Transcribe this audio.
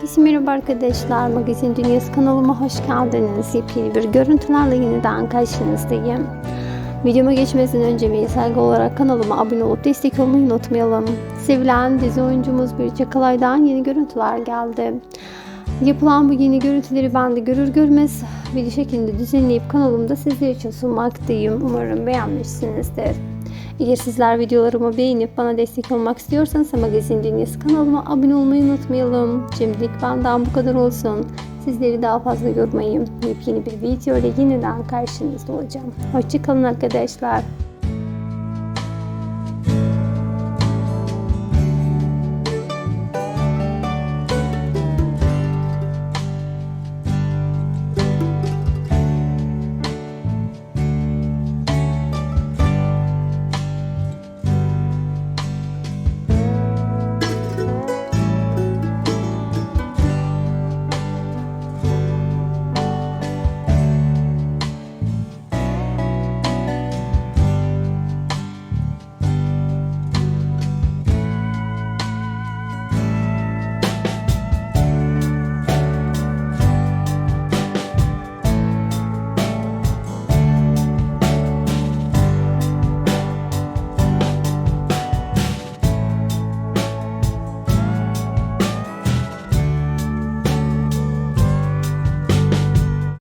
Herkese merhaba arkadaşlar. Magazin Dünyası kanalıma hoş geldiniz. Yepyeni bir görüntülerle yeniden karşınızdayım. Videoma geçmeden önce bir saygı olarak kanalıma abone olup destek olmayı unutmayalım. Sevilen dizi oyuncumuz Birce Kalay'dan yeni görüntüler geldi. Yapılan bu yeni görüntüleri ben de görür görmez video şeklinde düzenleyip kanalımda sizler için sunmaktayım. Umarım beğenmişsinizdir. Eğer sizler videolarımı beğenip bana destek olmak istiyorsanız Magazin Dünyası kanalıma abone olmayı unutmayalım. Şimdilik benden bu kadar olsun. Sizleri daha fazla yormayayım. Yepyeni bir video ile yeniden karşınızda olacağım. Hoşçakalın arkadaşlar.